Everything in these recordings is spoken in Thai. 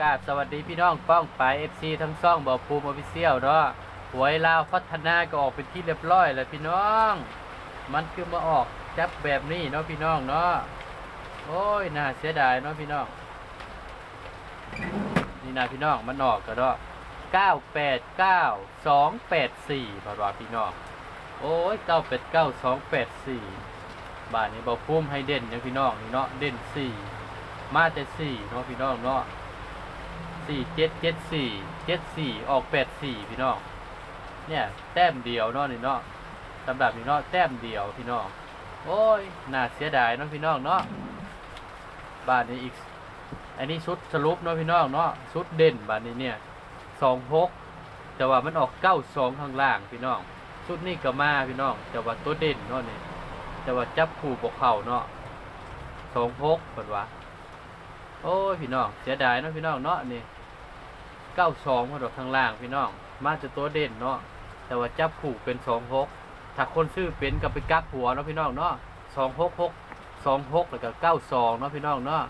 กาบสวัสดีพี่น้องป้องไปเอฟซีทั้งซ่องบอกภูมิออฟฟิเชียลเนาะหวยลาวพัฒนาก็ออกเป็นที่เรียบร้อยแล้วพี่น้อง มันคือมาออกจับแบบนี้เนาะพี่น้องเนาะโอ้ยน่าเสียดายเนาะพี่น้อง นี่นะพี่น้องมันออกก็เนาะเก้าแปดเก้าสองแปดสี่พอดว่าพี่น้อง โอ้ยเก้าแปดเก้าสองแปดสี่บาทนี้บอกภูมิให้เด่นเนี่ยพี่น้องนี่เนาะเด่นสี่มาแต่สี่เนาะพี่น้องเนาะ สี่เจ็ดเจ็ดสี่เจ็ดสี่ออกแปดสี่พี่น้องเนี่ยแต้มเดียวเนาะนี่เนาะสำหรับนี่เนาะแต้มเดียวพี่น้องโอ้ยน่าเสียดายเนาะพี่น้องเนาะบ้านนี้อีก อันนี้ชุดสรุปเนาะพี่น้องเนาะชุดเด่นบ้านนี้เนี่ยสองหกแต่ว่ามันออกเก้าสองข้างล่างพี่น้องชุดนี้ก็มาพี่น้องแต่ว่าตัวเด่นเนาะนี่แต่ว่าจับคู่บกเข่าเนาะสองหกเปิดว่าโอ้ยพี่น้องเสียดายเนาะพี่น้องเนาะนี่ เก้าสองมาดอกข้างล่างพี่น้อง มาจะตัวเด่นเนาะ แต่ว่าจับคู่เป็นสองหกถ้าคนซื้อเป็นกับไปกลับหัวเนาะพี่น้องเนาะสองหกหกสองหกแล้วก็เก้าสองเนาะพี่น้องเนาะ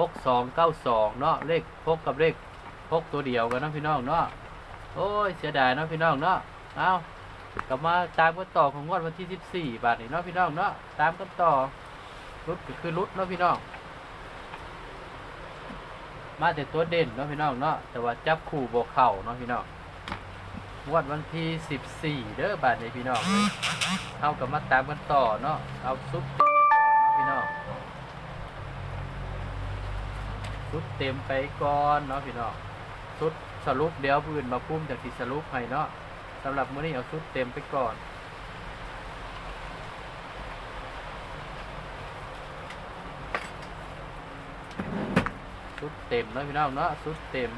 หกสองเก้าสองเนาะเลขหกกับเลขหกตัวเดียวกันเนาะพี่น้องเนาะ โอ้ยเสียดายเนาะพี่น้องเนาะ เอากลับมาตามกันต่อของงวดวันที่สิบสี่บาทนี่เนาะพี่น้องเนาะ ตามกันต่อรุดก็คือรุดเนาะพี่น้อง มาแต่ตัวเด่นเนาะพี่น้องเนาะแต่ว่าจับคู่โบเข่าเนาะพี่น้องงวดวันที่สิบสี่เด้อบาทนี้พี่น้องเท่ากับมาตามกันต่อเนาะเอาซุปเต็มก่อนเนาะพี่น้องชุดเต็มไปก่อนเนาะพี่น้องชุดสรุปเดี๋ยวพื้นมาพุ่มจากที่สรุปให้เนาะสำหรับมื้อนี้เอาชุดเต็มไปก่อนุดเต็มนะพี่น้องเนาะชุดเต็ม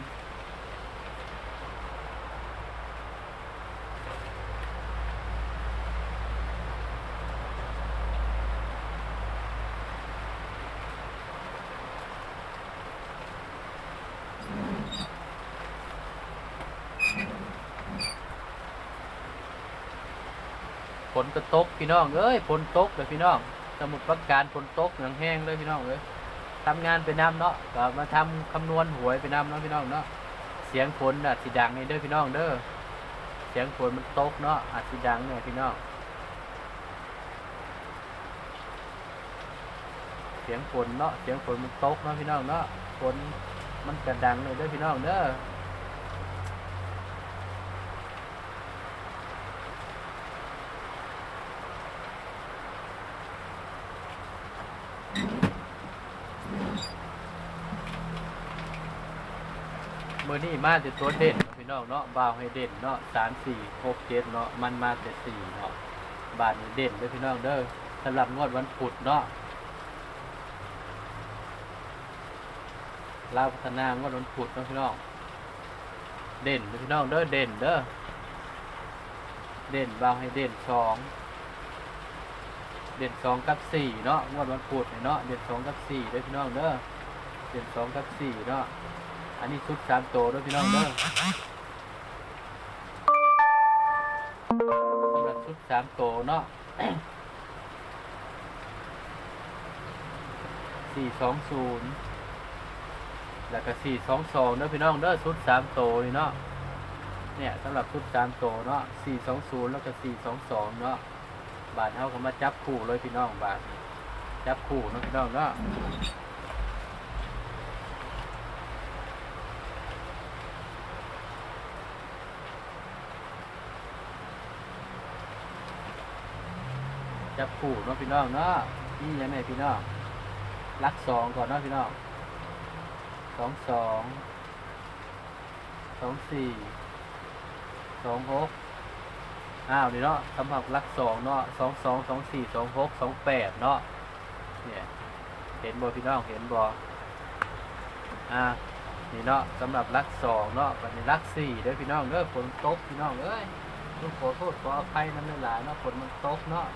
ฝนก็ตกพี่น้องเอ้ยฝนตกเลยพี่น้องสมุดประการฝนตกอย่างแห้งเลยพี่น้องเลย ทำงานไปนำเนาะก็มาทำคำนวณหวยไปนำเนาะพี่น้องเนาะเสียงฝนอะสีดังนี่เด้อพี่น้องเด้อเสียงฝนมันตกเนาะอาจสีดังเนี่ยพี่น้องเสียงฝนเนาะเสียงฝนมันตกเนาะพี่น้องเนาะฝนมันกระดังเลยเด้อพี่น้องเด้อ มือนี้มาแต่ตัวเด่นพี่น้องเนาะบ่าวให้เด่นเนาะสามสี่หกเจ็ดเนาะมันมาแต่สี่เนาะบาทนี้เด่นเลยพี่น้องเด้อสำหรับงวดวันพุธเนาะลาวพัฒนางวดวันพุธเนาะพี่น้องเด่นเลยพี่น้องเด้อเด่นเด้อเด่นบ่าวให้เด่นสองเด่นสองกับสี่เนาะงวดวันพุธเนาะเด่นสองกับสี่เด้อพี่น้องเด้อเด่นสองกับสี่เนาะ อันนี้ชุดสามโตด้วยพี่น้องเด้อสำหรับชุดสามโตเนาะสี่สองศูนย์แล้วก็สี่สองสองเด้อพี่น้องเด้อชุดสามโตนี่เนาะเนี่ยสำหรับชุดสามโตเนาะสี่สองศูนย์แล้วก็สี่สองสองเนาะบาทเท่ากับมาจับคู่เลยพี่น้องบาทจับคู่เนาะพี่น้องเนาะ จับคู่เนาะพี่น้องเนาะนี่ยังไงพี่น้องรักสองก่อนเนาะพี่น้องสองสองสองสี่สองหกอ้าวนี่เนาะสำหรับรักสองเนาะสองสองสองสี่สองหกสองแปดเนาะเนี่ยเห็นบ่พี่น้องเห็นบ่อ่านี่เนาะสำหรับรักสองเนาะบัดนี้รักสี่เด้อพี่น้องเด้อฝนตกพี่น้องเอ้ยต้องขอโทษขออภัยน้ำหลายๆเนาะฝนมันตกเนาะ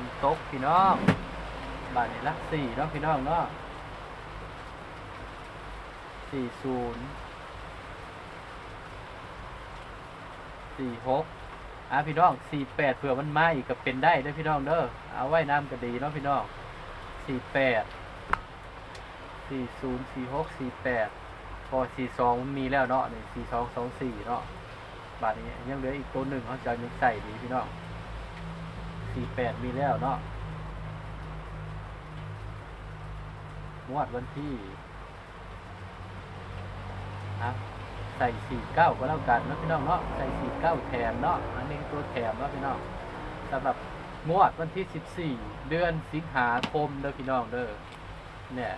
นตกพี่น้องบ้านนี้รักสี่เนาะพี่น้องเนาะสี่ศูนย์สี่หกอะพี่น้องสี่แปดเผื่อมันมาอีกก็เป็นได้เด้อพี่น้องเด้อเอาไว้น้ำก็ดีเนาะพี่น้องสี่แปดสี่ศูนย์สี่หกสี่แปดพอสี่สองมันมีแล้วเนาะนี่สี่สองสองสี่เนาะบาทนี้ยังเหลืออีกตัวหนึ่งเขาจะยังใส่ดีพี่น้อง สี่แปดมีแล้วเนาะงวดวันที่อะใส่สี่เก้าก็แล้วกันเนาะพี่น้องเนาะใส่สี่เก้าแถมเนาะอันนี้ตัวแถมเนาะพี่น้องสำหรับงวดวันที่สิบสี่เดือนสิงหาคมเด้อพี่น้องเด้อเนี่ย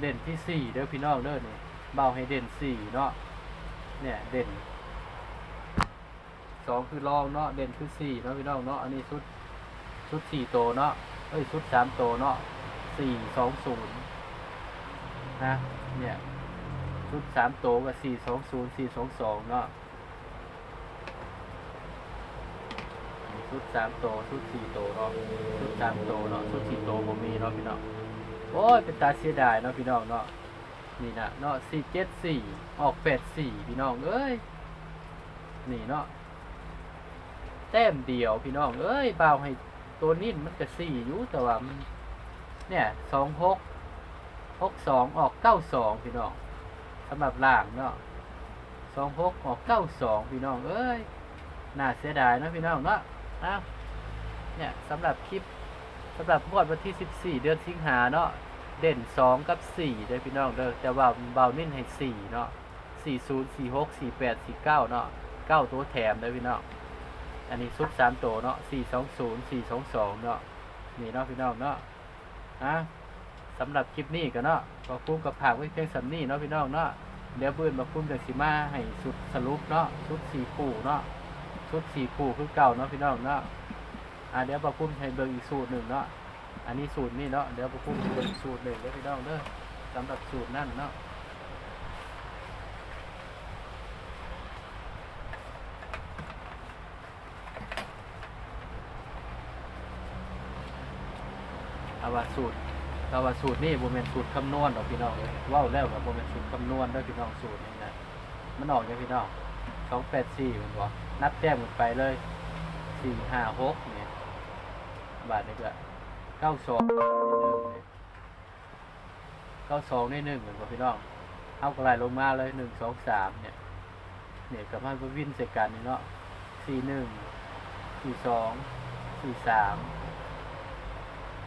เด่นที่สี่เด้อพี่น้องเด้อนี่เบาให้เด่นสี่เนาะเนี่ยเด่น สองคือรองเนาะเด่นคือสี่เนาะพี่น้องเนาะอันนี้ชุดชุดสี่โตเนาะเอ้ยชุดสามโตเนาะสี่สองศูนย์นะเนี่ยชุดสามโตกับสี่สองศูนย์สี่สองสองเนาะชุดสามโตชุดสี่โตเนาะชุดสามโตเนาะชุดสี่โตผมมีเนาะพี่น้องโอ้ยเป็นตาเสียดายเนาะพี่น้องเนาะนี่นะเนาะสี่เจ็ดสี่ออกแปดสี่พี่น้องเอ้ยนี่เนาะ แต้มเดียวพี่น้อง เอ้ยเบาให้ตัวนิ่นมันก็สี่อยู่แต่ว่ามัน เนี่ยสองหกหกสองออกเก้าสองพี่น้องสำหรับล่างเนาะสองหกออกเก้าสองพี่น้อง เอ้ยน่าเสียดายนะพี่น้องเนาะเอาเนี่ยสำหรับคลิปสำหรับงวดวันที่สิบสี่เดือนสิงหาเนาะเด่นสองกับสี่เด้พี่น้องเด้อแต่ว่าเบานิ่นให้สี่เนาะสี่ศูนย์สี่หกสี่แปดสี่เก้าเนาะเก้าตัวแถมเด้พี่น้อง อันนี้ชุดสามตัวเนาะสี่สองศูนย์สี่สองสองเนาะนี่เนาะพี่น้องเนาะอะสำหรับคลิปนี้ก็เนาะก็คุ้มกับผักไว้เพียงสำนี้เนาะพี่น้องเนาะเดี๋ยวเบื่อมาคุ้มจากสีมาให้สุดสรุปเนาะชุดสี่คู่เนาะชุดสี่คู่คือเก่าเนาะพี่น้องเนาะอ่าเดี๋ยวมาคุ้มให้เบิ่งอีกสูตรหนึ่งเนาะอันนี้สูตรนี่เนาะเดี๋ยวมาคุ้มให้เบิ่งอีกสูตรหนึ่งเด้อพี่น้องเด้อสำหรับสูตรนั่นเนาะ อาวาสูตรอาวาสูตรนี่โบเมนสูตรคำนวณดอกพี่น้องเลยว่าแล้วกับโบเมนสูตรคำนวณด้วยพี่น้องสูตรนี่นะมันออกอย่างพี่น้องสองแปดสี่มันบอนับแจ้มกันไปเลยสี่ห้าหกเนี่ยบาทนี่ก็เก้าสองเก้าสองนี่หนึ่งเหมือนกัพี่น้องเอากระไรลงมาเลยหนึ่งสองสามเนี่ยเนี่ยกับมันก็วิ่นเสกันนี่เนาะสี่หนึ่งสี่สองสี่สาม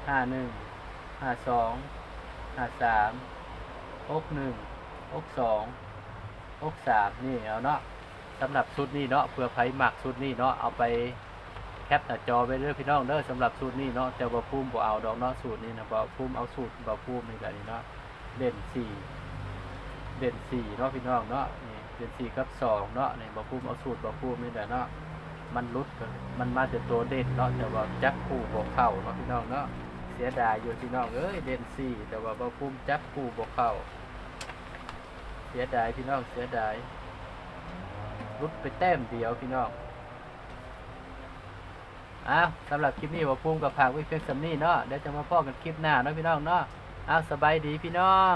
ห้าหนึ่งห้าสองห้าสามหกหนึ่งหกสองหกสามนี่เอาเนาะสำหรับชุดนี้เนาะเพื่อไผหมักชุดนี้เนาะเอาไปแคปหน้าจอไปเด้อยพี่น้องเด้อสำหรับสูตรนี้เนาะแต่ว่าภูมิบ่เอาดอกเนาะสูตรนี้นะบ่ภูมิเอาสูตรบ่ภูมินี่ก็นี่เนาะเด่นสี่เด่นสี่เนาะพี่น้องเนาะนี่เด่นสี่กับสองเนาะนี่บ่ภูมิเอาสูตรบ่ภูมินี่แหละเนาะมันรุดกันมันมาจากตัวเด่นเนาะแต่ว่าจักคู่บ่เข้าเนาะพี่น้องเนาะ เสียดายอยู่พี่น้องเอ้ยเด่นสี่แต่ว่าบ่พุ่มจับกูบ่เข้า เสียดายพี่น้องเสียดายรุดไปแต้มเดียวพี่น้องอ้าวสำหรับคลิปนี้บ่พุ่มกับผากวิเพียงสำนี้เนาะเดี๋ยวจะมาพ่อกันคลิปหน้าเนาะพี่น้องเนาะอ้าวสบายดีพี่น้อง